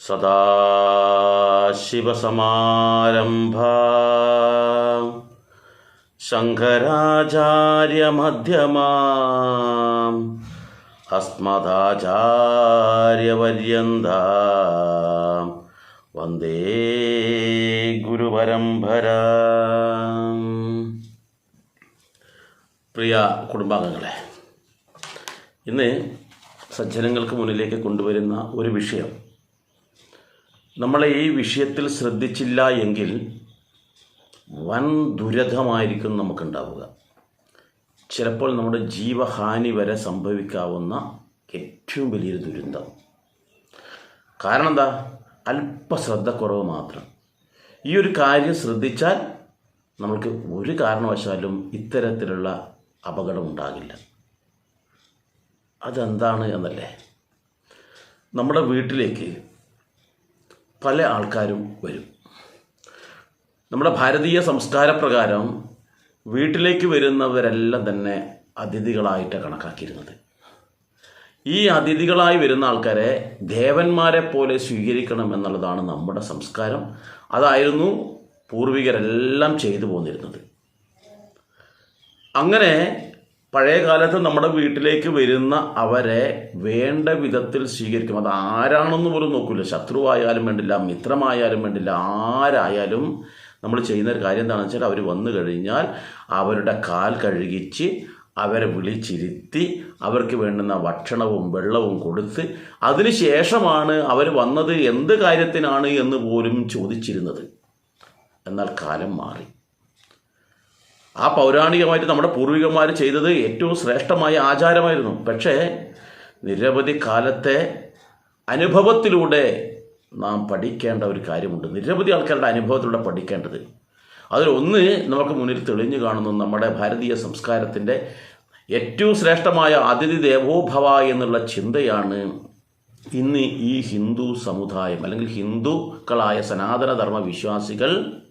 सदाशिवसमारम्भा शङ्कराचार्यमध्यमा अस्मदाचार्यपर्यन्ता। വന്ദേ ഗുരുപരംപര പ്രിയ കുടുംബാംഗങ്ങളെ ഇന്ന് സജ്ജനങ്ങൾക്ക് മുന്നിലേക്ക് കൊണ്ടുവരുന്ന ഒരു വിഷയം. നമ്മളെ ഈ വിഷയത്തിൽ ശ്രദ്ധിച്ചില്ല എങ്കിൽ വൻ ദുരിതമായിരിക്കും നമുക്കുണ്ടാവുക. ചിലപ്പോൾ നമ്മുടെ ജീവഹാനി വരെ സംഭവിക്കാവുന്ന ഏറ്റവും വലിയൊരു ദുരന്തം. കാരണം എന്താ അല്പ ശ്രദ്ധക്കുറവ് മാത്രം. ഈ ഒരു കാര്യം ശ്രദ്ധിച്ചാൽ നമ്മൾക്ക് ഒരു കാരണവശാലും ഇത്തരത്തിലുള്ള അപകടം ഉണ്ടാകില്ല അതെന്താണ് എന്നല്ലേ? നമ്മുടെ വീട്ടിലേക്ക് പല ആൾക്കാരും വരും. നമ്മുടെ ഭാരതീയ സംസ്കാരപ്രകാരം വീട്ടിലേക്ക് വരുന്നവരെല്ലാം തന്നെ അതിഥികളായിട്ട് കണക്കാക്കിയിരുന്നത്. ഈ അതിഥികളായി വരുന്ന ആൾക്കാരെ ദേവന്മാരെ പോലെ സ്വീകരിക്കണം എന്നുള്ളതാണ് നമ്മുടെ സംസ്കാരം. അതായിരുന്നു പൂർവികരെല്ലാം ചെയ്തു പോന്നിരുന്നത്. അങ്ങനെ പഴയ കാലത്ത് നമ്മുടെ വീട്ടിലേക്ക് വരുന്ന അവരെ വേണ്ട വിധത്തിൽ സ്വീകരിക്കും. അത് ആരാണെന്ന് പോലും നോക്കില്ല ശത്രുവായാലും വേണ്ടില്ല മിത്രമായാലും വേണ്ടില്ല ആരായാലും നമ്മൾ ചെയ്യുന്ന ഒരു കാര്യം എന്താണെന്ന് വെച്ചാൽ അവർ വന്നു കഴിഞ്ഞാൽ അവരുടെ കാൽ കഴുകിച്ച് അവരെ വിളിച്ചിരുത്തി അവർക്ക് വേണ്ടുന്ന ഭക്ഷണവും വെള്ളവും കൊടുത്ത് അതിനുശേഷമാണ് അവർ വന്നത് എന്ത് കാര്യത്തിനാണ് എന്ന് പോലും ചോദിച്ചിരുന്നത്. എന്നാൽ കാലം മാറി. ആ പൗരാണികമായിട്ട് നമ്മുടെ പൂർവികന്മാർ ചെയ്തത് ഏറ്റവും ശ്രേഷ്ഠമായ ആചാരമായിരുന്നു. പക്ഷേ നിരവധി കാലത്തെ അനുഭവത്തിലൂടെ നാം പഠിക്കേണ്ട ഒരു കാര്യമുണ്ട്. നിരവധി ആൾക്കാരുടെ അനുഭവത്തിലൂടെ പഠിക്കേണ്ടത്. അതിലൊന്ന് നമുക്ക് മുന്നിൽ തെളിഞ്ഞു കാണുന്നു നമ്മുടെ ഭാരതീയ സംസ്കാരത്തിന്റെ ഏറ്റവും ശ്രേഷ്ഠമായ അതിഥി ദേവോഭവ എന്നുള്ള ചിന്തയാണ് ഇന്ന് ഈ ഹിന്ദു സമുദായം അല്ലെങ്കിൽ ഹിന്ദുക്കളായ സനാതനധർമ്മ വിശ്വാസികൾ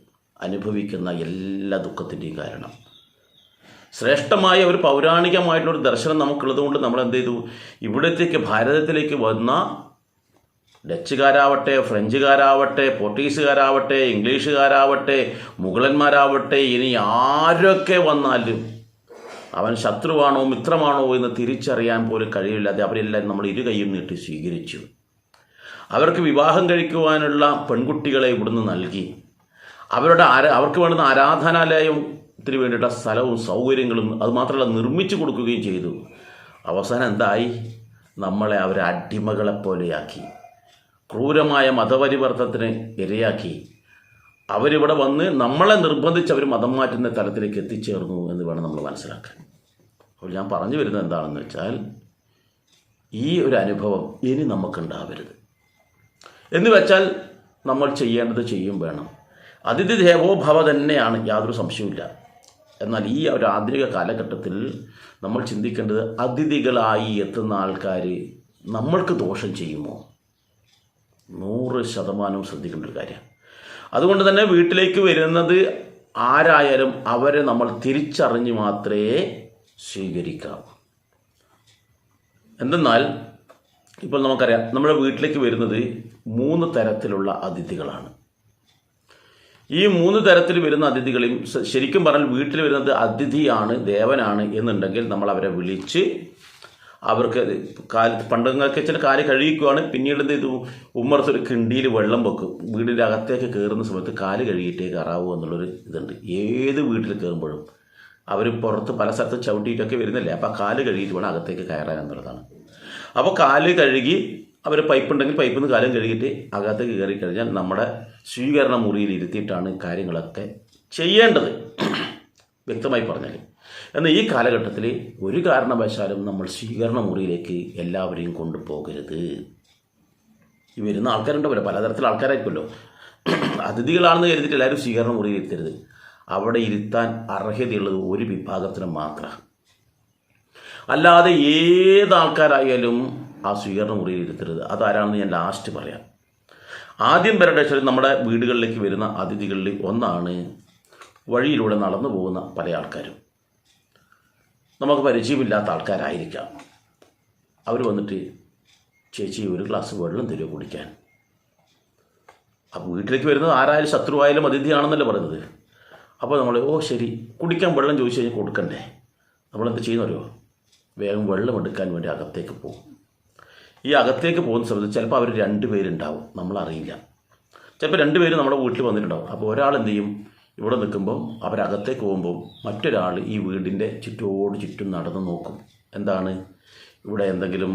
അനുഭവിക്കുന്ന എല്ലാ ദുഃഖത്തിന്റെയും കാരണം. ശ്രേഷ്ഠമായ ഒരു പൗരാണികമായിട്ടുള്ള ഒരു ദർശനം നമുക്കുള്ളത് കൊണ്ട് നമ്മൾ എന്ത് ചെയ്തു ഇവിടത്തേക്ക് ഭാരതത്തിലേക്ക് വന്ന ഡച്ചുകാരാവട്ടെ ഫ്രഞ്ചുകാരാവട്ടെ പോർട്ടുഗീസുകാരാവട്ടെ ഇംഗ്ലീഷുകാരാവട്ടെ മുഗളന്മാരാവട്ടെ ഇനി ആരൊക്കെ വന്നാലും അവൻ ശത്രുവാണോ മിത്രമാണോ എന്ന് തിരിച്ചറിയാൻ പോലും കഴിയില്ലാതെ അവരെല്ലാം നമ്മൾ ഇരുകൈയും നീട്ടി സ്വീകരിച്ചു. അവർക്ക് വിവാഹം കഴിക്കുവാനുള്ള പെൺകുട്ടികളെ ഇവിടുന്ന് നൽകി. അവരുടെ ആര അവർക്ക് വേണ്ടുന്ന ആരാധനാലയത്തിന് വേണ്ടിയിട്ട് സ്ഥലവും സൗകര്യങ്ങളും അതുമാത്രമല്ല നിർമ്മിച്ചു കൊടുക്കുകയും ചെയ്തു. അവസാനം എന്തായി? നമ്മളെ അവരെ അടിമകളെ പോലെയാക്കി ക്രൂരമായ മതപരിവർത്തനത്തിന് ഇരയാക്കി. അവരിവിടെ വന്ന് നമ്മളെ നിർബന്ധിച്ച് അവർ മതം മാറ്റുന്ന തലത്തിലേക്ക് എത്തിച്ചേർന്നു എന്ന് വേണം നമ്മൾ മനസ്സിലാക്കാൻ. അപ്പോൾ ഞാൻ പറഞ്ഞു വരുന്നത് എന്താണെന്ന് വെച്ചാൽ ഈ ഒരു അനുഭവം ഇനി നമുക്കുണ്ടാവരുത്. എന്ന് വെച്ചാൽ നമ്മൾ ചെയ്യേണ്ടത് ചെയ്യും വേണം. അതിഥി ദേവോ ഭവ തന്നെയാണ് യാതൊരു സംശയവുമില്ല. എന്നാൽ ഈ ഒരു ആധുനിക കാലഘട്ടത്തിൽ നമ്മൾ ചിന്തിക്കേണ്ടത് അതിഥികളായി എത്തുന്ന ആൾക്കാർ നമ്മൾക്ക് ദോഷം ചെയ്യുമോ? നൂറ് ശതമാനവും ശ്രദ്ധിക്കേണ്ട ഒരു കാര്യം അതുകൊണ്ട് തന്നെ വീട്ടിലേക്ക് വരുന്നത് ആരായാലും അവരെ നമ്മൾ തിരിച്ചറിഞ്ഞ് മാത്രമേ സ്വീകരിക്കാവൂ എന്തെന്നാൽ ഇപ്പോൾ നമുക്കറിയാം നമ്മുടെ വീട്ടിലേക്ക് വരുന്നത് മൂന്ന് തരത്തിലുള്ള അതിഥികളാണ്. ഈ മൂന്ന് തരത്തിൽ വരുന്ന അതിഥികളെയും ശരിക്കും പറഞ്ഞാൽ വീട്ടിൽ വരുന്നത് അതിഥിയാണ് ദേവനാണ് എന്നുണ്ടെങ്കിൽ നമ്മൾ അവരെ വിളിച്ച് അവർക്ക് കാൽ പണ്ടങ്ങൾക്ക് ചില കാൽ കഴുകിക്കുവാണ്. പിന്നീട് എന്ത് ചെയ്തു? ഉമ്മറത്ത് ഒരു കിണ്ടിയിൽ വെള്ളം വെക്കും വീടിന്റെ അകത്തേക്ക് കയറുന്ന സമയത്ത് കാൽ കഴുകിയിട്ടേ കയറാവൂ എന്നുള്ളൊരു ഇതുണ്ട്. ഏത് വീട്ടിൽ കയറുമ്പോഴും അവർ പുറത്ത് പല സ്ഥലത്തും ചവിട്ടിയിട്ടൊക്കെ വരുന്നില്ലേ? അപ്പോൾ കാൽ കഴുകിയിട്ട് വേണം അകത്തേക്ക് കയറാൻ എന്നുള്ളതാണ്. അപ്പോൾ കാൽ കഴുകി അവർ പൈപ്പ് ഉണ്ടെങ്കിൽ പൈപ്പിൽ നിന്ന് കാലം കഴുകിയിട്ട് അകത്തേക്ക് കയറി കഴിഞ്ഞാൽ നമ്മുടെ സ്വീകരണ മുറിയിൽ ഇരുത്തിയിട്ടാണ് കാര്യങ്ങളൊക്കെ ചെയ്യേണ്ടത്. വ്യക്തമായി പറഞ്ഞാൽ എന്നാൽ ഈ കാലഘട്ടത്തിൽ ഒരു കാരണവശാലും നമ്മൾ സ്വീകരണ മുറിയിലേക്ക് എല്ലാവരെയും കൊണ്ടുപോകരുത്. ഈ വരുന്ന ആൾക്കാരുണ്ടാവില്ല പലതരത്തിലുള്ള ആൾക്കാരായിരിക്കുമല്ലോ. അതിഥികളാണെന്ന് കരുതിയിട്ട് എല്ലാവരും സ്വീകരണ മുറിയിൽ ഇരുത്തരുത്. അവിടെ ഇരുത്താൻ അർഹതയുള്ളത് ഒരു വിഭാഗത്തിന് മാത്രമാണ് അല്ലാതെ ഏത് ആൾക്കാരായാലും ആ സ്വീകരണ മുറിയിൽ ഇരുത്തരുത്. അതാരാണെന്ന് ഞാൻ ലാസ്റ്റ് പറയാം. ആദ്യം വെച്ചാൽ നമ്മുടെ വീടുകളിലേക്ക് വരുന്ന അതിഥികളിൽ ഒന്നാണ് വഴിയിലൂടെ നടന്നു പോകുന്ന പല ആൾക്കാരും. നമുക്ക് പരിചയമില്ലാത്ത ആൾക്കാരായിരിക്കാം. അവർ വന്നിട്ട് ചേച്ചി ഒരു ഗ്ലാസ് വെള്ളം തരുമോ കുടിക്കാൻ? അപ്പോൾ വീട്ടിലേക്ക് വരുന്നത് ആരായാലും ശത്രുവായാലും അതിഥിയാണെന്നല്ലേ പറയുന്നത്. അപ്പോൾ നമ്മൾ ഓ ശരി. കുടിക്കാൻ വെള്ളം ചോദിച്ചു കഴിഞ്ഞാൽ കൊടുക്കണ്ടേ? നമ്മളെന്ത് ചെയ്യുന്നവരോ വേഗം വെള്ളം എടുക്കാൻ വേണ്ടി അകത്തേക്ക് പോകും. ഈ അകത്തേക്ക് പോകുന്ന സമയത്ത് ചിലപ്പോൾ അവർ രണ്ട് പേരുണ്ടാവും നമ്മളറിയില്ല. ചിലപ്പോൾ രണ്ട് പേര് നമ്മുടെ വീട്ടിൽ വന്നിട്ടുണ്ടാവും. അപ്പോൾ ഒരാൾ എന്ത് ചെയ്യും? ഇവിടെ നിൽക്കുമ്പോൾ അവരകത്തേക്ക് പോകുമ്പോൾ മറ്റൊരാൾ ഈ വീടിന്റെ ചുറ്റോട് ചുറ്റും നടന്ന് നോക്കും. എന്താണ്? ഇവിടെ എന്തെങ്കിലും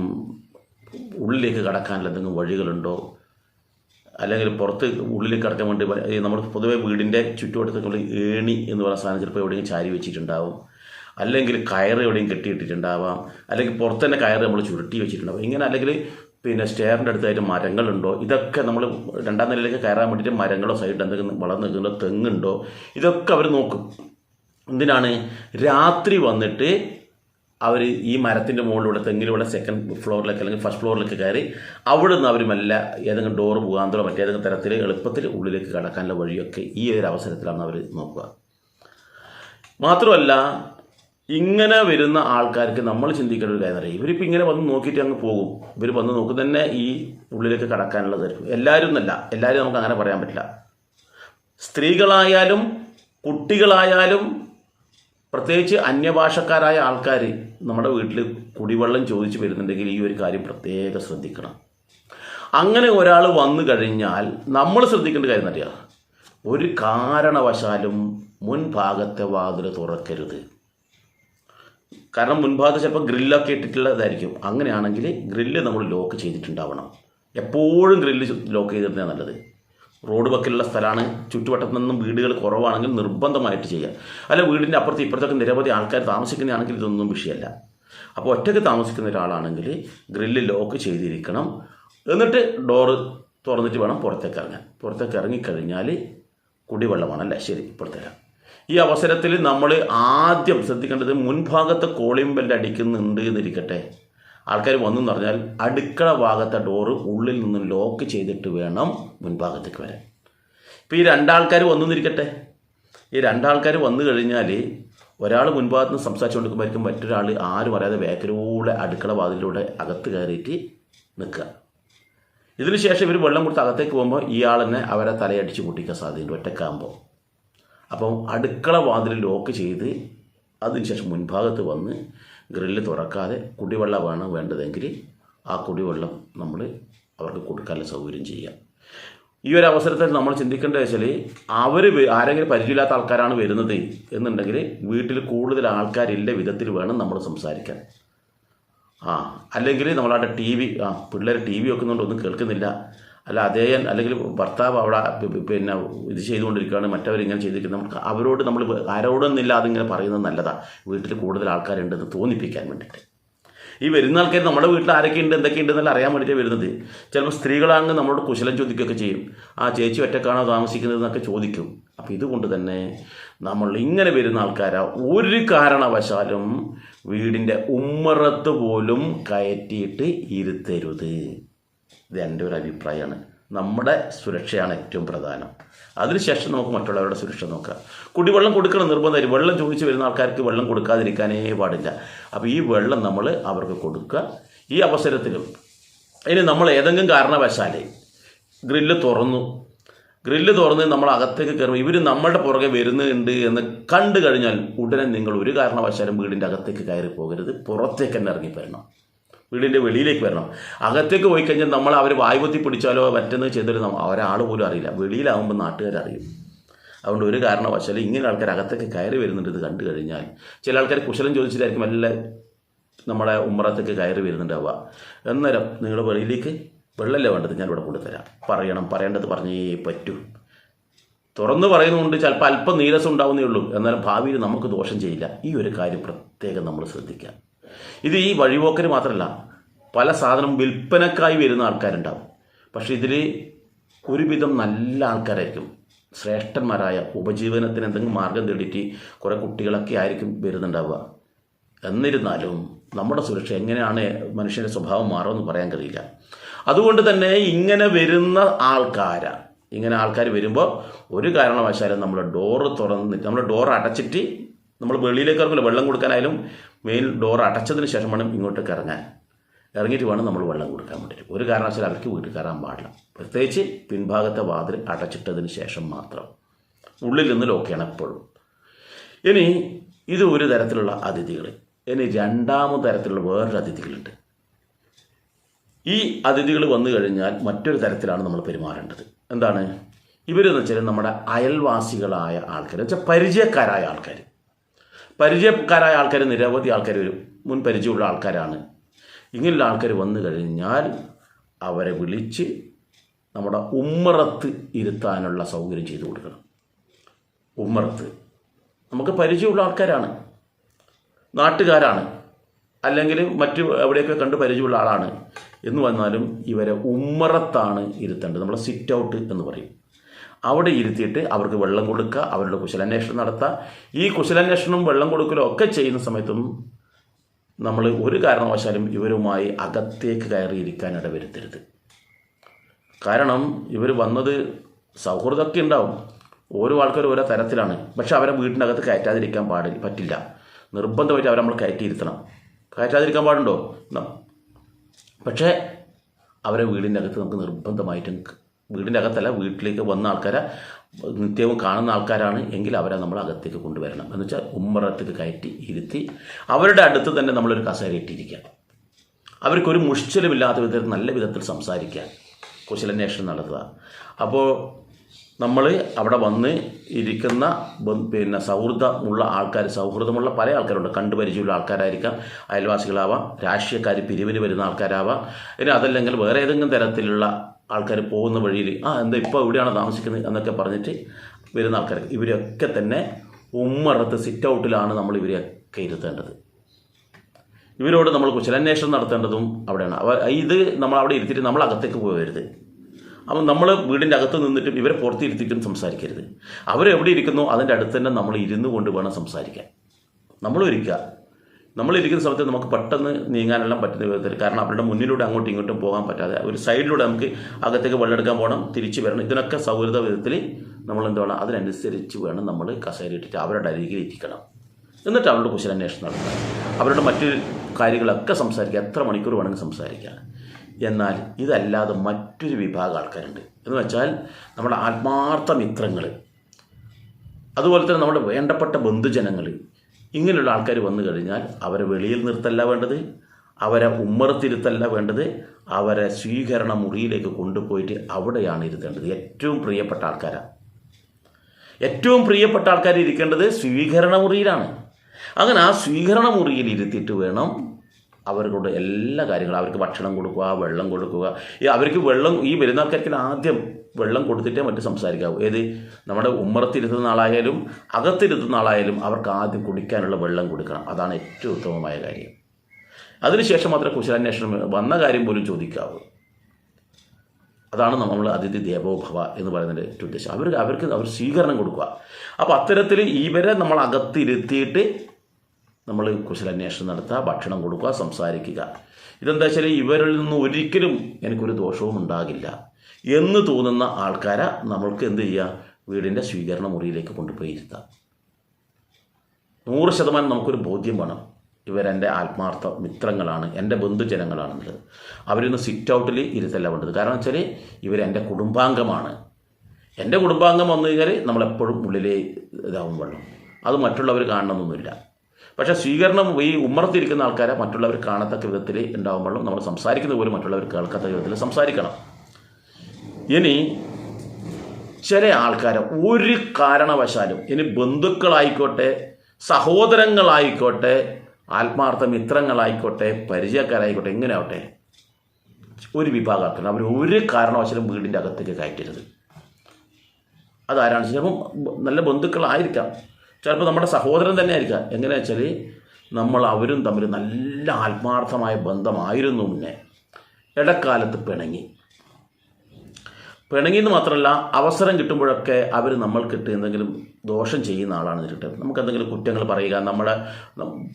ഉള്ളിലേക്ക് കടക്കാനുള്ള എന്തെങ്കിലും വഴികളുണ്ടോ? അല്ലെങ്കിൽ പുറത്ത് ഉള്ളിലേക്ക് കടക്കാൻ വേണ്ടി നമ്മൾ പൊതുവെ വീടിന്റെ ചുറ്റുവട്ടത്തേക്കുള്ള ഏണി എന്ന് പറയുന്ന സാധനം ചിലപ്പോൾ എവിടെയെങ്കിലും ചാരി വെച്ചിട്ടുണ്ടാവും. അല്ലെങ്കിൽ കയറ് എവിടെയും കെട്ടിയിട്ടിട്ടുണ്ടാവാം. അല്ലെങ്കിൽ പുറത്ത് തന്നെ കയറ് നമ്മൾ ചുരുട്ടി വെച്ചിട്ടുണ്ടാവും. ഇങ്ങനെ അല്ലെങ്കിൽ പിന്നെ സ്റ്റെയറിന്റെ അടുത്തായിട്ട് മരങ്ങളുണ്ടോ? ഇതൊക്കെ നമ്മൾ രണ്ടാം നിലയിലേക്ക് കയറാൻ വേണ്ടിയിട്ട് മരങ്ങളോ സൈഡിൽ എന്തെങ്കിലും വളർന്നു നിൽക്കുന്നുണ്ടോ തെങ്ങുണ്ടോ? ഇതൊക്കെ അവർ നോക്കും. എന്തിനാണ്? രാത്രി വന്നിട്ട് അവർ ഈ മരത്തിന്റെ മുകളിലൂടെ തെങ്ങിലൂടെ സെക്കൻഡ് ഫ്ലോറിലേക്ക് അല്ലെങ്കിൽ ഫസ്റ്റ് ഫ്ലോറിലേക്ക് കയറി അവിടെ നിന്ന് അവർ മെല്ലെ ഏതെങ്കിലും ഡോർ പോകാന്തോ മറ്റേതെങ്കിലും തരത്തിൽ എളുപ്പത്തിൽ ഉള്ളിലേക്ക് കടക്കാനുള്ള വഴിയൊക്കെ ഈ ഒരു അവസരത്തിലാണ് അവർ നോക്കുക. മാത്രമല്ല ഇങ്ങനെ വരുന്ന ആൾക്കാർക്ക് നമ്മൾ ചിന്തിക്കേണ്ട ഒരു കാര്യം അറിയാം ഇവരിപ്പോൾ ഇങ്ങനെ വന്ന് നോക്കിയിട്ട് അങ്ങ് പോകും. ഇവർ വന്ന് നോക്കും തന്നെ ഈ ഉള്ളിലേക്ക് കടക്കാനുള്ളത് എല്ലാവരും എന്നല്ല എല്ലാവരും നമുക്ക് അങ്ങനെ പറയാൻ പറ്റില്ല. സ്ത്രീകളായാലും കുട്ടികളായാലും പ്രത്യേകിച്ച് അന്യഭാഷക്കാരായ ആൾക്കാർ നമ്മുടെ വീട്ടിൽ കുടിവെള്ളം ചോദിച്ച് വരുന്നുണ്ടെങ്കിൽ ഈ ഒരു കാര്യം പ്രത്യേകം ശ്രദ്ധിക്കണം. അങ്ങനെ ഒരാൾ വന്നു കഴിഞ്ഞാൽ നമ്മൾ ശ്രദ്ധിക്കേണ്ട കാര്യം അറിയാം ഒരു കാരണവശാലും മുൻഭാഗത്തെ വാതിൽ തുറക്കരുത്. കാരണം മുൻഭാഗത്ത് ചിലപ്പോൾ ഗ്രില്ലൊക്കെ ഇട്ടിട്ടുള്ളതായിരിക്കും. അങ്ങനെയാണെങ്കിൽ ഗ്രില്ല് നമ്മൾ ലോക്ക് ചെയ്തിട്ടുണ്ടാവണം. എപ്പോഴും ഗ്രില്ല് ലോക്ക് ചെയ്തിരുന്നതാണ് നല്ലത്. റോഡ് വക്കിലുള്ള സ്ഥലമാണ് ചുറ്റുവട്ടത്തു നിന്നും വീടുകൾ കുറവാണെങ്കിൽ നിർബന്ധമായിട്ട് ചെയ്യുക. അല്ല വീടിന്റെ അപ്പുറത്ത് ഇപ്പുറത്തൊക്കെ നിരവധി ആൾക്കാർ താമസിക്കുന്നതാണെങ്കിൽ ഇതൊന്നും വിഷയമല്ല. അപ്പോൾ ഒറ്റയ്ക്ക് താമസിക്കുന്ന ഒരാളാണെങ്കിൽ ഗ്രില്ല് ലോക്ക് ചെയ്തിരിക്കണം. എന്നിട്ട് ഡോറ് തുറന്നിട്ട് വേണം പുറത്തേക്ക് ഇറങ്ങാൻ. പുറത്തേക്ക് ഇറങ്ങിക്കഴിഞ്ഞാൽ കുടിവെള്ളമാണല്ലേ? ശരി പുറത്തേക്ക് ഈ അവസരത്തിൽ നമ്മൾ ആദ്യം ശ്രദ്ധിക്കേണ്ടത് മുൻഭാഗത്തെ കോളിംഗ് ബെല്ല് അടിക്കുന്നുണ്ട് എന്നിരിക്കട്ടെ. ആൾക്കാർ വന്നു പറഞ്ഞാൽ അടുക്കള ഭാഗത്തെ ഡോറ് ഉള്ളിൽ നിന്ന് ലോക്ക് ചെയ്തിട്ട് വേണം മുൻഭാഗത്തേക്ക് വരാൻ. ഇപ്പോൾ ഈ രണ്ടാൾക്കാർ വന്നു എന്നിരിക്കട്ടെ. ഈ രണ്ടാൾക്കാർ വന്നു കഴിഞ്ഞാൽ ഒരാൾ മുൻഭാഗത്ത് നിന്ന് സംസാരിച്ചുകൊണ്ടിരിക്കുമ്പോഴേക്കും മറ്റൊരാൾ ആരും അറിയാതെ ബാക്കിലൂടെ അടുക്കള വാതിലൂടെ അകത്ത് കയറിയിട്ട് നിൽക്കുക. ഇതിനുശേഷം ഇവർ വെള്ളം കൊടുത്ത് അകത്തേക്ക് പോകുമ്പോൾ ഇയാൾ തന്നെ അവരെ തലയടിച്ച് പൊട്ടിക്കാൻ സാധ്യതയുണ്ട് ഒറ്റക്കാകുമ്പോൾ അപ്പം അടുക്കള വാതിൽ ലോക്ക് ചെയ്ത് അതിനുശേഷം മുൻഭാഗത്ത് വന്ന് ഗ്രില്ല് തുറക്കാതെ കുടിവെള്ളമാണ് വേണ്ടതെങ്കിൽ ആ കുടിവെള്ളം നമ്മൾ അവർക്ക് കൊടുക്കാനുള്ള സൗകര്യം ചെയ്യാം. ഈ ഒരു അവസരത്തിൽ നമ്മൾ ചിന്തിക്കേണ്ടത് വെച്ചാൽ അവർ ആരെങ്കിലും പരിചയമില്ലാത്ത ആൾക്കാരാണ് വരുന്നത് എന്നുണ്ടെങ്കിൽ വീട്ടിൽ കൂടുതൽ ആൾക്കാരില്ല വിധത്തിൽ വേണം നമ്മൾ സംസാരിക്കാൻ. ആ അല്ലെങ്കിൽ നമ്മളവിടെ ടി വി ആ പിള്ളേർ ടി വി വെക്കുന്നുണ്ട് ഒന്നും കേൾക്കുന്നില്ല. അല്ല അതേ അല്ലെങ്കിൽ ഭർത്താവ് അവിടെ പിന്നെ ഇത് ചെയ്തുകൊണ്ടിരിക്കുകയാണ് മറ്റവരിങ്ങനെ ചെയ്തിരിക്കുന്നത് നമുക്ക് അവരോട് നമ്മൾ ആരോടൊന്നില്ല അതിങ്ങനെ പറയുന്നത് നല്ലതാണ് വീട്ടിൽ കൂടുതൽ ആൾക്കാരുണ്ടെന്ന് തോന്നിപ്പിക്കാൻ വേണ്ടിയിട്ട്. ഈ വരുന്ന ആൾക്കാർ നമ്മുടെ വീട്ടിൽ ആരൊക്കെയുണ്ട് എന്തൊക്കെയുണ്ടെന്നല്ല അറിയാൻ വേണ്ടിയിട്ട് വരുന്നത്. ചിലപ്പോൾ സ്ത്രീകളാണെങ്കിൽ നമ്മളോട് കുശലം ചോദിക്കുകയൊക്കെ ചെയ്യും. ആ ചേച്ചി ഒറ്റക്കാണോ താമസിക്കുന്നത് എന്നൊക്കെ ചോദിക്കും. അപ്പോൾ ഇതുകൊണ്ട് തന്നെ നമ്മൾ ഇങ്ങനെ വരുന്ന ആൾക്കാരാ ഒരു കാരണവശാലും വീടിന്റെ ഉമ്മറത്ത് പോലും കയറ്റിയിട്ട് ഇരുത്തരുത്. ഇത് എന്റെ ഒരു അഭിപ്രായമാണ്. നമ്മുടെ സുരക്ഷയാണ് ഏറ്റവും പ്രധാനം. അതിനുശേഷം നമുക്ക് മറ്റുള്ളവരുടെ സുരക്ഷ നോക്കാം. കുടിവെള്ളം കൊടുക്കണം നിർബന്ധമായി വെള്ളം ചോദിച്ചു വരുന്ന ആൾക്കാർക്ക് വെള്ളം കൊടുക്കാതിരിക്കാനേ പാടില്ല. അപ്പോൾ ഈ വെള്ളം നമ്മൾ അവർക്ക് കൊടുക്കുക. ഈ അവസരത്തിൽ ഇനി നമ്മൾ ഏതെങ്കിലും കാരണവശാൽ ഗ്രില്ല് തുറന്നു. ഗ്രില്ല് തുറന്ന് നമ്മൾ അകത്തേക്ക് കയറും ഇവർ നമ്മളുടെ പുറകെ വരുന്നുണ്ട് എന്ന് കണ്ടു കഴിഞ്ഞാൽ ഉടനെ നിങ്ങൾ ഒരു കാരണവശാലും വീടിന്റെ അകത്തേക്ക് കയറി പോകരുത്. പുറത്തേക്ക് തന്നെ ഇറങ്ങി വരണം. വീടിന്റെ വെളിയിലേക്ക് വരണം. അകത്തേക്ക് പോയി കഴിഞ്ഞാൽ നമ്മൾ അവർ വായുപത്തി പിടിച്ചാലോ മറ്റൊന്ന് ചെയ്തിട്ട് ഒരാൾ പോലും അറിയില്ല. വെളിയിലാകുമ്പോൾ നാട്ടുകാരറിയും അതുകൊണ്ട് ഒരു കാരണവശാലും ഇങ്ങനെ ആൾക്കാർ അകത്തേക്ക് കയറി വരുന്നുണ്ട് ഇത് കണ്ടു കഴിഞ്ഞാൽ. ചില ആൾക്കാർ കുശലം ചോദിച്ചിട്ടായിരിക്കും എല്ലാ നമ്മുടെ ഉമ്മറത്തേക്ക് കയറി വരുന്നുണ്ടാവുക. അന്നേരം നിങ്ങൾ വെളിയിലേക്ക് വെള്ളമല്ലേ വേണ്ടത്? ഞാൻ ഇവിടെ കൊണ്ടുതരാം പറയണം. പറയേണ്ടത് പറഞ്ഞേ പറ്റൂ. തുറന്നു പറയുന്നതുകൊണ്ട് ചിലപ്പോൾ അല്പം നീരസം ഉണ്ടാവുന്നേ ഉള്ളൂ. എന്നാലും ഭാവിയിൽ നമുക്ക് ദോഷം ചെയ്യില്ല. ഈ ഒരു കാര്യം പ്രത്യേകം നമ്മൾ ശ്രദ്ധിക്കുക ഇത് ഈ വഴിപോക്കർ മാത്രമല്ല പല സാധനം വിൽപ്പനക്കായി വരുന്ന ആൾക്കാരുണ്ടാവും. പക്ഷെ ഇതിൽ ഒരുവിധം നല്ല ആൾക്കാരായിരിക്കും. ശ്രേഷ്ഠന്മാരായ ഉപജീവനത്തിന് എന്തെങ്കിലും മാർഗം തേടിയിട്ട് കുറേ കുട്ടികളൊക്കെ ആയിരിക്കും വരുന്നുണ്ടാവുക. എന്നിരുന്നാലും നമ്മുടെ സുരക്ഷ എങ്ങനെയാണ് മനുഷ്യന്റെ സ്വഭാവം മാറുമെന്ന് പറയാൻ കഴിയില്ല. അതുകൊണ്ട് തന്നെ ഇങ്ങനെ വരുന്ന ആൾക്കാരാ. ഇങ്ങനെ ആൾക്കാർ വരുമ്പോൾ ഒരു കാരണവശാലും നമ്മൾ ഡോറ് തുറന്ന് നമ്മൾ ഡോർ അടച്ചിട്ട് നമ്മൾ വെളിയിലേക്ക് ഇറങ്ങില്ല വെള്ളം കൊടുക്കാനായാലും മെയിൻ ഡോർ അടച്ചതിന് ശേഷം വേണം ഇങ്ങോട്ടേക്ക് ഇറങ്ങാൻ ഇറങ്ങിയിട്ട് വേണം നമ്മൾ വെള്ളം കൊടുക്കാൻ വേണ്ടിയിട്ട് ഒരു കാരണവശാലും അവർക്ക് വീട്ടിൽ കയറാൻ പാടില്ല. പ്രത്യേകിച്ച് പിൻഭാഗത്തെ വാതിൽ അടച്ചിട്ടതിന് ശേഷം മാത്രം. ഉള്ളിൽ നിന്ന് ലോക്കാണ് എപ്പോഴും. ഇനി ഇത് ഒരു തരത്തിലുള്ള അതിഥികൾ. ഇനി രണ്ടാമത് തരത്തിലുള്ള വേറൊരു അതിഥികളുണ്ട്. ഈ അതിഥികൾ വന്നു കഴിഞ്ഞാൽ മറ്റൊരു തരത്തിലാണ് നമ്മൾ പെരുമാറേണ്ടത്. എന്താണ്? ഇവരെന്ന് വെച്ചാൽ നമ്മുടെ അയൽവാസികളായ ആൾക്കാർ വെച്ചാൽ പരിചയക്കാരായ ആൾക്കാർ പരിചയക്കാരായ ആൾക്കാർ നിരവധി ആൾക്കാർ വരും. മുൻ പരിചയമുള്ള ആൾക്കാരാണ്. ഇങ്ങനെയുള്ള ആൾക്കാർ വന്നു കഴിഞ്ഞാൽ അവരെ വിളിച്ച് നമ്മുടെ ഉമ്മറത്ത് ഇരുത്താനുള്ള സൗകര്യം ചെയ്തു കൊടുക്കണം. ഉമ്മറത്ത്. നമുക്ക് പരിചയമുള്ള ആൾക്കാരാണ്. നാട്ടുകാരാണ്. അല്ലെങ്കിൽ മറ്റു എവിടെയൊക്കെ കണ്ട് പരിചയമുള്ള ആളാണ്. എന്ന് വന്നാലും ഇവരെ ഉമ്മറത്താണ് ഇരുത്തേണ്ടത്. നമ്മളെ സിറ്റ് ഔട്ട് എന്ന് പറയും. അവിടെ ഇരുത്തിയിട്ട് അവർക്ക് വെള്ളം കൊടുക്കുക അവരുടെ കുശലാന്വേഷണം നടത്തുക. ഈ കുശലന്വേഷണവും വെള്ളം കൊടുക്കലും ഒക്കെ ചെയ്യുന്ന സമയത്തും നമ്മൾ ഒരു കാരണവശാലും ഇവരുമായി അകത്തേക്ക് കയറിയിരിക്കാൻ ഇടവരുത്തരുത്. കാരണം ഇവർ വന്നത് സൗഹൃദമൊക്കെ ഉണ്ടാവും. ഓരോ ആൾക്കാർ ഓരോ തരത്തിലാണ്. പക്ഷെ അവരെ വീടിന്റെ അകത്ത് കയറ്റാതിരിക്കാൻ പാടില്ല പറ്റില്ല. നിർബന്ധമായിട്ട് അവരെ നമ്മൾ കയറ്റിയിരുത്തണം. കയറ്റാതിരിക്കാൻ പാടുണ്ടോ? പക്ഷേ അവരെ വീടിന്റെ അകത്ത് നമുക്ക് നിർബന്ധമായിട്ടും വീടിന്റെ അകത്തല്ല വീട്ടിലേക്ക് വന്ന ആൾക്കാരെ നിത്യവും കാണുന്ന ആൾക്കാരാണ് എങ്കിൽ അവരെ നമ്മൾ അകത്തേക്ക് കൊണ്ടുവരണം. എന്ന് വെച്ചാൽ ഉമ്മറത്തേക്ക് കയറ്റി ഇരുത്തി അവരുടെ അടുത്ത് തന്നെ നമ്മളൊരു കസേര ഇട്ടിരിക്കുക. അവർക്കൊരു മുഷ്ചലുമില്ലാത്ത വിധത്തിൽ നല്ല വിധത്തിൽ സംസാരിക്കുക. കുശലന്വേഷണം നടത്തുക. അപ്പോൾ നമ്മൾ അവിടെ വന്ന് ഇരിക്കുന്ന പിന്നെ സൗഹൃദമുള്ള ആൾക്കാർ സൗഹൃദമുള്ള പല ആൾക്കാരുണ്ട്. കണ്ടുപരിചയമുള്ള ആൾക്കാരായിരിക്കാം അയൽവാസികളാവാം രാഷ്ട്രീയക്കാർ പിരിവിന് വരുന്ന ആൾക്കാരാവാം. ഇനി അതല്ലെങ്കിൽ വേറെ ഏതെങ്കിലും തരത്തിലുള്ള ആൾക്കാർ പോകുന്ന വഴിയിൽ ആ എന്താ ഇപ്പോൾ എവിടെയാണ് താമസിക്കുന്നത്? എന്നൊക്കെ പറഞ്ഞിട്ട് വരുന്ന ആൾക്കാർ ഇവരൊക്കെ തന്നെ ഉമ്മറത്ത് സിറ്റ് ഔട്ടിലാണ് നമ്മൾ ഇവരെയൊക്കെ ഇരുത്തേണ്ടത് ഇവരോട് നമ്മൾ കുശലാന്വേഷണം നടത്തേണ്ടതും അവിടെയാണ്. അവ ഇത് നമ്മൾ അവിടെ ഇരുത്തിയിട്ട് നമ്മൾ അകത്തേക്ക് പോകരുത് അപ്പം നമ്മൾ വീടിന്റെ അകത്ത് നിന്നിട്ടും ഇവരെ പുറത്തിരുത്തിയിട്ടും സംസാരിക്കരുത്. അവരെവിടെ ഇരിക്കുന്നു അതിന്റെ അടുത്ത് തന്നെ നമ്മൾ ഇരുന്നു കൊണ്ട് വേണം സംസാരിക്കാൻ. നമ്മളും ഇരിക്കുന്ന സമയത്ത് നമുക്ക് പെട്ടെന്ന് നീങ്ങാനെല്ലാം പറ്റുന്ന വിധത്തിൽ കാരണം അവരുടെ മുന്നിലൂടെ അങ്ങോട്ടും ഇങ്ങോട്ടും പോകാൻ പറ്റാതെ ഒരു സൈഡിലൂടെ നമുക്ക് അകത്തേക്ക് വെള്ളമെടുക്കാൻ പോകണം തിരിച്ചു വരണം. ഇതിനൊക്കെ സൗഹൃദ വിധത്തിൽ നമ്മൾ എന്ത് അതിനനുസരിച്ച് വേണം നമ്മൾ കസേര ഇട്ടിട്ട് അവരുടെ അരികിൽ ഇരിക്കണം. എന്നിട്ട് അവരുടെ കുശലാന്വേഷണം നടത്തുക അവരുടെ മറ്റു കാര്യങ്ങളൊക്കെ സംസാരിക്കുക എത്ര മണിക്കൂർ വേണമെങ്കിൽ സംസാരിക്കാം. എന്നാൽ ഇതല്ലാതെ മറ്റൊരു വിഭാഗം ആൾക്കാരുണ്ട്. എന്ന് വെച്ചാൽ നമ്മുടെ ആത്മാർത്ഥ മിത്രങ്ങൾ അതുപോലെ തന്നെ നമ്മുടെ വേണ്ടപ്പെട്ട ബന്ധുജനങ്ങൾ ഇങ്ങനെയുള്ള ആൾക്കാർ വന്നു കഴിഞ്ഞാൽ അവരെ വെളിയിൽ നിർത്തല്ല വേണ്ടത് അവരെ ഉമ്മറത്തിരുത്തല്ല വേണ്ടത് അവരെ സ്വീകരണ മുറിയിലേക്ക് കൊണ്ടുപോയിട്ട് അവിടെയാണ് ഇരുത്തേണ്ടത്. ഏറ്റവും പ്രിയപ്പെട്ട ആൾക്കാരാണ് ഏറ്റവും പ്രിയപ്പെട്ട ആൾക്കാർ ഇരിക്കേണ്ടത് സ്വീകരണ മുറിയിലാണ്. അങ്ങനെ ആ സ്വീകരണ മുറിയിൽ ഇരുത്തിയിട്ട് വേണം അവരുടെ എല്ലാ കാര്യങ്ങളും അവർക്ക് ഭക്ഷണം കൊടുക്കുക വെള്ളം കൊടുക്കുക. അവർക്ക് വെള്ളം ഈ വരുന്ന ആൾക്കാർക്ക് ആദ്യം വെള്ളം കൊടുത്തിട്ടേ മറ്റ് സംസാരിക്കാവൂ. ഏത്? നമ്മുടെ ഉമ്മറത്തിരുത്തുന്ന ആളായാലും അകത്തിരുത്തുന്ന ആളായാലും അവർക്ക് ആദ്യം കുടിക്കാനുള്ള വെള്ളം കൊടുക്കണം. അതാണ് ഏറ്റവും ഉത്തമമായ കാര്യം. അതിനുശേഷം മാത്രമേ കുശലാന്വേഷണം വന്ന കാര്യം പോലും ചോദിക്കാവൂ. അതാണ് നമ്മൾ അതിഥി ദേവോഭവ എന്ന് പറയുന്നതിന്റെ ഉദ്ദേശം. അവർ അവർക്ക് അവർ സ്വീകരണം കൊടുക്കുക. അപ്പോൾ അത്തരത്തിൽ ഇവരെ നമ്മൾ അകത്തിരുത്തിയിട്ട് നമ്മൾ കുശലാന്വേഷണം നടത്തുക ഭക്ഷണം കൊടുക്കുക സംസാരിക്കുക. ഇതെന്താ വെച്ചാൽ ഇവരിൽ നിന്ന് ഒരിക്കലും എനിക്കൊരു ദോഷവും ഉണ്ടാകില്ല. എന്ന് തോന്നുന്ന ആൾക്കാരെ നമ്മൾക്ക് എന്ത് ചെയ്യുക വീടിന്റെ സ്വീകരണ മുറിയിലേക്ക് കൊണ്ടുപോയി ഇരുത്താം. നൂറ് ശതമാനം നമുക്കൊരു ബോധ്യം വേണം. ഇവരെന്റെ ആത്മാർത്ഥ മിത്രങ്ങളാണ് എന്റെ ബന്ധുജനങ്ങളാണെന്നുള്ളത് അവരൊന്ന് സിറ്റ് ഔട്ടിൽ ഇരുത്തല്ല വേണ്ടത്. കാരണം വെച്ചാൽ ഇവരെന്റെ കുടുംബാംഗമാണ്. എന്റെ കുടുംബാംഗം വന്നു കഴിഞ്ഞാൽ നമ്മളെപ്പോഴും ഉള്ളിലേ ഇതാവും വെള്ളം. അത് മറ്റുള്ളവർ കാണണമെന്നൊന്നുമില്ല. പക്ഷേ സ്വീകരണം ഈ ഉമ്മറത്തിരിക്കുന്ന ആൾക്കാരെ മറ്റുള്ളവർ കാണത്തക്ക വിധത്തിൽ ഉണ്ടാകുമ്പോഴും നമ്മൾ സംസാരിക്കുന്നത് പോലും മറ്റുള്ളവർ കേൾക്കാത്ത വിധത്തിൽ സംസാരിക്കണം. ഇനി ചില ആൾക്കാരെ ഒരു കാരണവശാലും ഇനി ബന്ധുക്കളായിക്കോട്ടെ സഹോദരങ്ങളായിക്കോട്ടെ ആത്മാർത്ഥ മിത്രങ്ങളായിക്കോട്ടെ പരിചയക്കാരായിക്കോട്ടെ എങ്ങനെ ആവട്ടെ ഒരു വിഭാഗം ആൾക്കാർ അവർ ഒരു കാരണവശാലും വീടിന്റെ അകത്തേക്ക് കയറ്റരുത്. അതാരാണ്? ചിലപ്പം നല്ല ബന്ധുക്കളായിരിക്കാം. ചിലപ്പോൾ നമ്മുടെ സഹോദരൻ തന്നെ ആയിരിക്കാം എങ്ങനെയാ വെച്ചാൽ നമ്മൾ അവരും തമ്മിൽ നല്ല ആത്മാർത്ഥമായ ബന്ധമായിരുന്നു മുന്നേ. ഇടക്കാലത്ത് പിണങ്ങി. പിണങ്ങിയെന്ന് മാത്രമല്ല അവസരം കിട്ടുമ്പോഴൊക്കെ അവർ നമ്മൾക്കിട്ട് എന്തെങ്കിലും ദോഷം ചെയ്യുന്ന ആളാണ് ഇതിട്ട് നമുക്ക് എന്തെങ്കിലും കുറ്റങ്ങൾ പറയുക നമ്മുടെ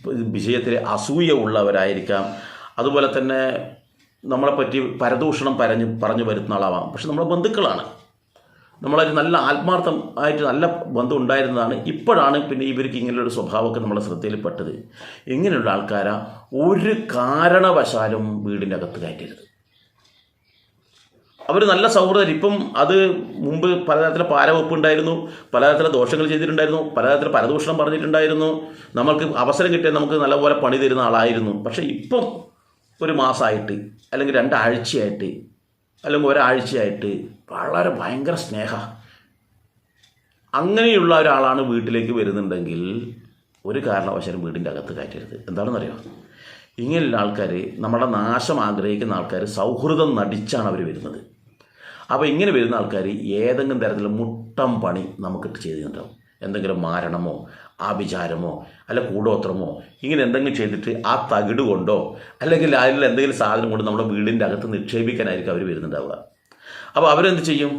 വിജയത്തിൽ അസൂയ ഉള്ളവരായിരിക്കാം. അതുപോലെ തന്നെ നമ്മളെപ്പറ്റി പരദൂഷണം പറഞ്ഞ് പറഞ്ഞു വരുന്ന ആളാവാം. പക്ഷെ നമ്മുടെ ബന്ധുക്കളാണ്. നമ്മളൊരു നല്ല ആത്മാർത്ഥം ആയിട്ട് നല്ല ബന്ധം ഉണ്ടായിരുന്നതാണ്. ഇപ്പോഴാണ് പിന്നെ ഇവർക്ക് ഇങ്ങനെയുള്ള സ്വഭാവമൊക്കെ നമ്മളെ ശ്രദ്ധയിൽപ്പെട്ടത്. ഇങ്ങനെയുള്ള ആൾക്കാരാ ഒരു കാരണവശാലും വീടിന്റെ അകത്ത് കയറ്റരുത്. അവർ നല്ല സൗഹൃദം. ഇപ്പം അത് മുമ്പ് പലതരത്തിലെ പാരവെപ്പ് ഉണ്ടായിരുന്നു പലതരത്തിലെ ദോഷങ്ങൾ ചെയ്തിട്ടുണ്ടായിരുന്നു പലതരത്തിലെ പരദൂഷണം പറഞ്ഞിട്ടുണ്ടായിരുന്നു. നമ്മൾക്ക് അവസരം കിട്ടിയാൽ നമുക്ക് നല്ലപോലെ പണി തരുന്ന ആളായിരുന്നു. പക്ഷേ ഇപ്പം ഒരു മാസമായിട്ട് അല്ലെങ്കിൽ രണ്ടാഴ്ചയായിട്ട് അല്ലെങ്കിൽ ഒരാഴ്ചയായിട്ട് വളരെ ഭയങ്കര സ്നേഹ. അങ്ങനെയുള്ള ഒരാളാണ് വീട്ടിലേക്ക് വരുന്നുണ്ടെങ്കിൽ ഒരു കാരണവശാലും വീടിന്റെ അകത്ത് കയറ്റരുത്. എന്താണെന്നറിയോ? ഇങ്ങനെയുള്ള ആൾക്കാർ നമ്മുടെ നാശം ആഗ്രഹിക്കുന്ന ആൾക്കാർ സൗഹൃദം നടിച്ചാണ് അവർ വരുന്നത്. അപ്പോൾ ഇങ്ങനെ വരുന്ന ആൾക്കാർ ഏതെങ്കിലും തരത്തിലുള്ള മുട്ടം പണി നമുക്കിട്ട് ചെയ്തിട്ടുണ്ടാവും. എന്തെങ്കിലും മാരണമോ ആഭിചാരമോ അല്ല കൂടോത്രമോ ഇങ്ങനെ എന്തെങ്കിലും ചെയ്തിട്ട് ആ തകിട് കൊണ്ടോ അല്ലെങ്കിൽ അതിൽ എന്തെങ്കിലും സാധനം കൊണ്ട് നമ്മുടെ വീടിന്റെ അകത്ത് നിക്ഷേപിക്കാനായിരിക്കും അവർ വരുന്നുണ്ടാവുക. അപ്പോൾ അവരെന്ത് ചെയ്യും?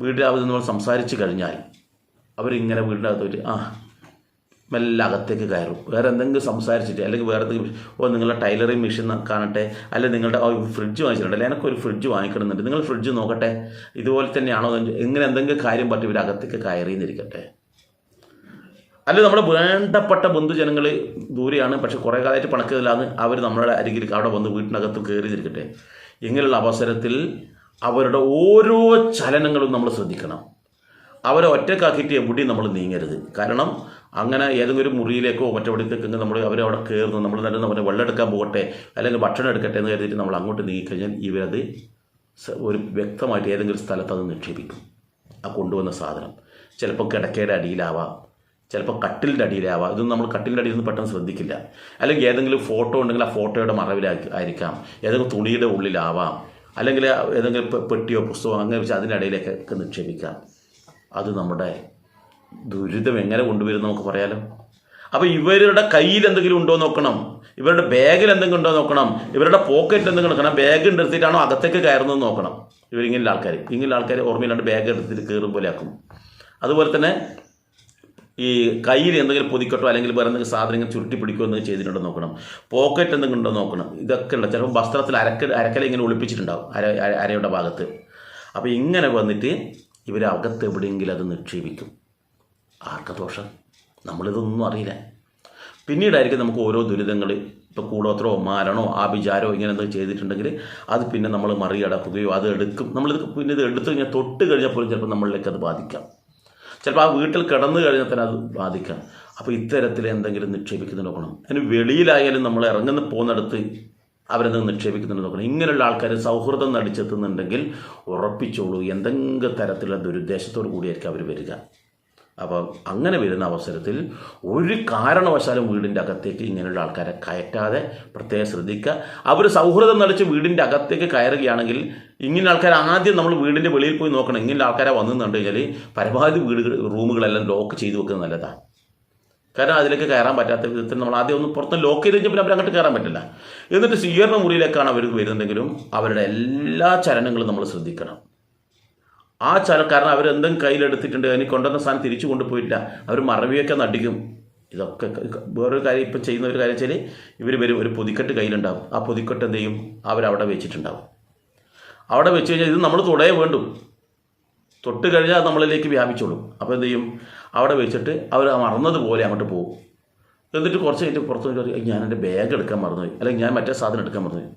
വീടിന്റെ അകത്ത് നമ്മൾ സംസാരിച്ച് കഴിഞ്ഞാൽ അവരിങ്ങനെ വീടിന്റെ അകത്ത് പോയിട്ട് ആ മെല്ലെ അകത്തേക്ക് കയറും. വേറെ എന്തെങ്കിലും സംസാരിച്ചിട്ട് അല്ലെങ്കിൽ വേറെ എന്തെങ്കിലും ഓ നിങ്ങളുടെ ടൈലറിങ് മെഷീൻ കാണട്ടെ അല്ലെങ്കിൽ നിങ്ങളുടെ ഫ്രിഡ്ജ് വാങ്ങിച്ചിട്ടുണ്ട് അല്ലെങ്കിൽ എനിക്കൊരു ഫ്രിഡ്ജ് വാങ്ങിക്കണമെന്നുണ്ട്. നിങ്ങൾ ഫ്രിഡ്ജ് നോക്കട്ടെ ഇതുപോലെ തന്നെയാണോ ഇങ്ങനെ എന്തെങ്കിലും കാര്യം പറ്റി ഇവർ അകത്തേക്ക് കയറിയെന്നിരിക്കട്ടെ. അല്ല നമ്മുടെ വേണ്ടപ്പെട്ട ബന്ധുജനങ്ങൾ ദൂരെയാണ് പക്ഷെ കുറേ കാലമായിട്ട് പണക്കതിലാണ് അവർ നമ്മുടെ അരികിൽ അവിടെ വന്ന് വീട്ടിനകത്ത് കയറിയിരിക്കട്ടെ ഇങ്ങനെയുള്ള അവസരത്തിൽ അവരുടെ ഓരോ ചലനങ്ങളും നമ്മൾ ശ്രദ്ധിക്കണം. അവരെ ഒറ്റക്കാക്കിയിട്ട് എവിടെയും നമ്മൾ നീങ്ങരുത്. കാരണം അങ്ങനെ ഏതെങ്കിലും ഒരു മുറിയിലേക്കോ മറ്റെവിടത്തേക്കോ നമ്മൾ അവരെ അവിടെ കയറുന്നു നമ്മൾ തന്നെ നമ്മുടെ വെള്ളം എടുക്കാൻ പോകട്ടെ അല്ലെങ്കിൽ ഭക്ഷണം എടുക്കട്ടെ എന്ന് കരുതിയിട്ട് നമ്മൾ അങ്ങോട്ട് നീങ്ങിക്കഴിഞ്ഞാൽ ഇവരത് ഒരു വ്യക്തമായിട്ട് ഏതെങ്കിലും സ്ഥലത്ത് അത് നിക്ഷേപിക്കും. ആ കൊണ്ടുവന്ന സാധനം. ചിലപ്പോൾ കിടക്കയുടെ അടിയിലാവാം. ചിലപ്പോൾ കട്ടിലിന്റെ അടിയിലാവാം. ഇതൊന്നും നമ്മൾ കട്ടിലിന്റെ അടിയിൽ നിന്ന് പെട്ടെന്ന് ശ്രദ്ധിക്കില്ല. അല്ലെങ്കിൽ ഏതെങ്കിലും ഫോട്ടോ ഉണ്ടെങ്കിൽ ആ ഫോട്ടോയുടെ മറവിലായിരിക്കാം ഏതെങ്കിലും തുണിയുടെ ഉള്ളിലാവാം. അല്ലെങ്കിൽ ഏതെങ്കിലും പെട്ടിയോ പുസ്തകമോ അങ്ങനെ വെച്ച് അതിന്റെ ഇടയിലേക്കൊക്കെ നിക്ഷേപിക്കാം. അത് നമ്മുടെ ദുരിതം എങ്ങനെ കൊണ്ടുവരും നമുക്ക് പറയാലോ? അപ്പോൾ ഇവരുടെ കയ്യിൽ എന്തെങ്കിലും ഉണ്ടോ നോക്കണം. ഇവരുടെ ബാഗിൽ എന്തെങ്കിലും ഉണ്ടോ നോക്കണം. ഇവരുടെ പോക്കറ്റ് എന്തെങ്കിലും നോക്കണം. ബാഗ് എടുത്തിട്ടാണോ അകത്തേക്ക് കയറുന്നത് നോക്കണം. ഇവരിങ്ങനെയുള്ള ആൾക്കാർ ഇങ്ങനെയുള്ള ആൾക്കാർ ഓർമ്മയില്ലാണ്ട് ബാഗ് എടുത്തിട്ട് കയറും പോലെ ആക്കും. അതുപോലെ തന്നെ ഈ കയ്യിൽ എന്തെങ്കിലും പൊതിക്കട്ടോ അല്ലെങ്കിൽ വേറെ എന്തെങ്കിലും സാധനങ്ങൾ ചുരുട്ടി പിടിക്കോ എന്തെങ്കിലും ചെയ്തിട്ടുണ്ടോ നോക്കണം. പോക്കറ്റ് എന്തെങ്കിലും ഉണ്ടോ നോക്കണം. ഇതൊക്കെ ഉള്ള ചിലപ്പോൾ വസ്ത്രത്തിൽ അരക്ക അരക്കല ഇങ്ങനെ ഒളിപ്പിച്ചിട്ടുണ്ടാവും അര അര- അരയുടെ ഭാഗത്ത്. അപ്പോൾ ഇങ്ങനെ വന്നിട്ട് ഇവർ അകത്ത് എവിടെയെങ്കിലും അത് നിക്ഷേപിക്കും. ആർക്ക ദോഷം? നമ്മളിതൊന്നും അറിയില്ല. പിന്നീടായിരിക്കും നമുക്ക് ഓരോ ദുരിതങ്ങൾ ഇപ്പോൾ കൂടോത്രോ മാരണോ ആഭിചാരോ ഇങ്ങനെ എന്തെങ്കിലും ചെയ്തിട്ടുണ്ടെങ്കിൽ അത് പിന്നെ നമ്മൾ മറികടക്കുകയോ അത് എടുക്കും. നമ്മളിത് പിന്നെ ഇത് എടുത്തു കഴിഞ്ഞാൽ തൊട്ട് കഴിഞ്ഞാൽ പോലും ചിലപ്പോൾ നമ്മളിലേക്ക് അത് ബാധിക്കാം. ചിലപ്പോൾ ആ വീട്ടിൽ കിടന്നു കഴിഞ്ഞാൽ തന്നെ അത് ബാധിക്കാം അപ്പോൾ ഇത്തരത്തിൽ എന്തെങ്കിലും നിക്ഷേപിക്കുന്നത് നോക്കണം. അതിന് വെളിയിലായാലും നമ്മൾ ഇറങ്ങുന്ന പോകുന്നിടത്ത് അവരെന്തെങ്കിലും നിക്ഷേപിക്കുന്നുണ്ട് നോക്കണം. ഇങ്ങനെയുള്ള ആൾക്കാർ സൗഹൃദം നടിച്ചെത്തുന്നുണ്ടെങ്കിൽ ഉറപ്പിച്ചോളൂ. എന്തെങ്കിലും തരത്തിലുള്ള ദുരുദ്ദേശത്തോടു കൂടിയായിരിക്കും അവർ വരിക. അപ്പോൾ അങ്ങനെ വരുന്ന അവസരത്തിൽ ഒരു കാരണവശാലും വീടിന്റെ അകത്തേക്ക് ഇങ്ങനെയുള്ള ആൾക്കാരെ കയറ്റാതെ പ്രത്യേകം ശ്രദ്ധിക്കുക. അവർ സൗഹൃദം നടിച്ച് വീടിന്റെ അകത്തേക്ക് കയറുകയാണെങ്കിൽ ഇങ്ങനെ ആൾക്കാർ ആദ്യം നമ്മൾ വീടിന്റെ വെളിയിൽ പോയി നോക്കണം. ഇങ്ങനെ ആൾക്കാരെ വന്നു കണ്ടു കഴിഞ്ഞാൽ പരമാവധി വീടുകൾ റൂമുകളെല്ലാം ലോക്ക് ചെയ്ത് വെക്കുന്നത് നല്ലതാണ് കാരണം അതിലേക്ക് കയറാൻ പറ്റാത്ത വിധത്തിൽ നമ്മൾ ആദ്യം ഒന്ന് പുറത്ത് ലോക്ക് ചെയ്ത് കഴിഞ്ഞാൽ പിന്നെ അവർ അങ്ങോട്ട് കയറാൻ പറ്റില്ല. എന്നിട്ട് സ്വീകരണ മുറിയിലേക്കാണ് അവർ വരുന്നുണ്ടെങ്കിലും അവരുടെ എല്ലാ ചലനങ്ങളും നമ്മൾ ശ്രദ്ധിക്കണം. ആ ചല കാരണം അവരെന്തെങ്കിലും കയ്യിലെടുത്തിട്ടുണ്ട്. അതിന് കൊണ്ടുവന്ന സാധനം തിരിച്ചു കൊണ്ടുപോയില്ല അവർ മറവിയൊക്കെ നടിക്കും. ഇതൊക്കെ വേറൊരു കാര്യം ഇപ്പം ചെയ്യുന്ന ഒരു കാര്യം വെച്ചാൽ ഇവർ വരും. ഒരു പൊതിക്കെട്ട് കയ്യിലുണ്ടാവും. ആ പൊതിക്കെട്ട് എന്ത് ചെയ്യും? അവരവിടെ വെച്ചിട്ടുണ്ടാവും. അവിടെ വെച്ച് കഴിഞ്ഞാൽ ഇത് നമ്മൾ തുടയേ വേണ്ടും. തൊട്ട് കഴിഞ്ഞാൽ നമ്മളിലേക്ക് വ്യാപിച്ചോളും. അപ്പോൾ എന്ത് ചെയ്യും? അവിടെ വെച്ചിട്ട് അവർ മറന്നതുപോലെ അങ്ങോട്ട് പോകും. എന്നിട്ട് കുറച്ച് കഴിഞ്ഞിട്ട് പുറത്ത് ഞാൻ എന്റെ ബാഗ് എടുക്കാൻ മറന്നുപോയി. അല്ലെങ്കിൽ ഞാൻ മറ്റേ സാധനം എടുക്കാൻ മറന്നുപോയി.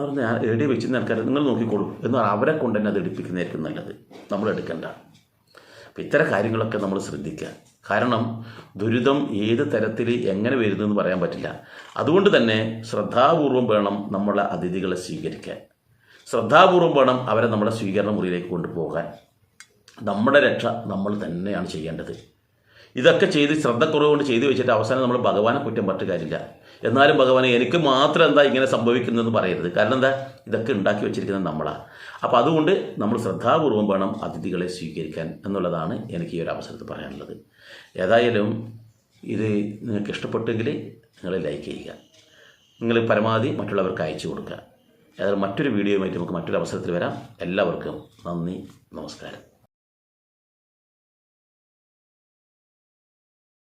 അവർ എടി വെച്ചെന്ന് എനിക്കറിയാം നിങ്ങൾ നോക്കിക്കോളൂ എന്ന് പറഞ്ഞാൽ അവരെ കൊണ്ട് തന്നെ അത് എടുപ്പിക്കുന്നതായിരിക്കും നല്ലത്. നമ്മൾ എടുക്കേണ്ട. അപ്പം ഇത്തരം കാര്യങ്ങളൊക്കെ നമ്മൾ ശ്രദ്ധിക്കുക. കാരണം ദുരിതം ഏത് തരത്തിൽ എങ്ങനെ വരുന്നതെന്ന് പറയാൻ പറ്റില്ല. അതുകൊണ്ട് തന്നെ ശ്രദ്ധാപൂർവം വേണം നമ്മളെ അതിഥികളെ സ്വീകരിക്കാൻ. ശ്രദ്ധാപൂർവം വേണം അവരെ നമ്മുടെ സ്വീകരണ മുറിയിലേക്ക് കൊണ്ടുപോകാൻ. നമ്മുടെ രക്ഷ നമ്മൾ തന്നെയാണ് ചെയ്യേണ്ടത്. ഇതൊക്കെ ചെയ്ത് ശ്രദ്ധക്കുറവ് കൊണ്ട് ചെയ്തു വെച്ചിട്ട് അവസാനം നമ്മൾ ഭഗവാനെ കുറ്റം പറ്റ കാര്യമില്ല. എന്നാലും ഭഗവാനെ എനിക്ക് മാത്രം എന്താ ഇങ്ങനെ സംഭവിക്കുന്നതെന്ന് പറയരുത്. കാരണം എന്താ? ഇതൊക്കെ ഉണ്ടാക്കി വെച്ചിരിക്കുന്നത് നമ്മളാണ് അപ്പോൾ അതുകൊണ്ട് നമ്മൾ ശ്രദ്ധാപൂർവം വേണം അതിഥികളെ സ്വീകരിക്കാൻ എന്നുള്ളതാണ് എനിക്ക് ഈ ഒരു അവസരത്തിൽ പറയാനുള്ളത്. ഏതായാലും ഇത് നിങ്ങൾക്ക് ഇഷ്ടപ്പെട്ടെങ്കിൽ നിങ്ങൾ ലൈക്ക് ചെയ്യുക. നിങ്ങൾ പരമാവധി മറ്റുള്ളവർക്ക് അയച്ചു കൊടുക്കുക. ഏതായാലും മറ്റൊരു വീഡിയോയുമായിട്ട് നമുക്ക് മറ്റൊരു അവസരത്തിൽ വരാം. എല്ലാവർക്കും നന്ദി നമസ്കാരം.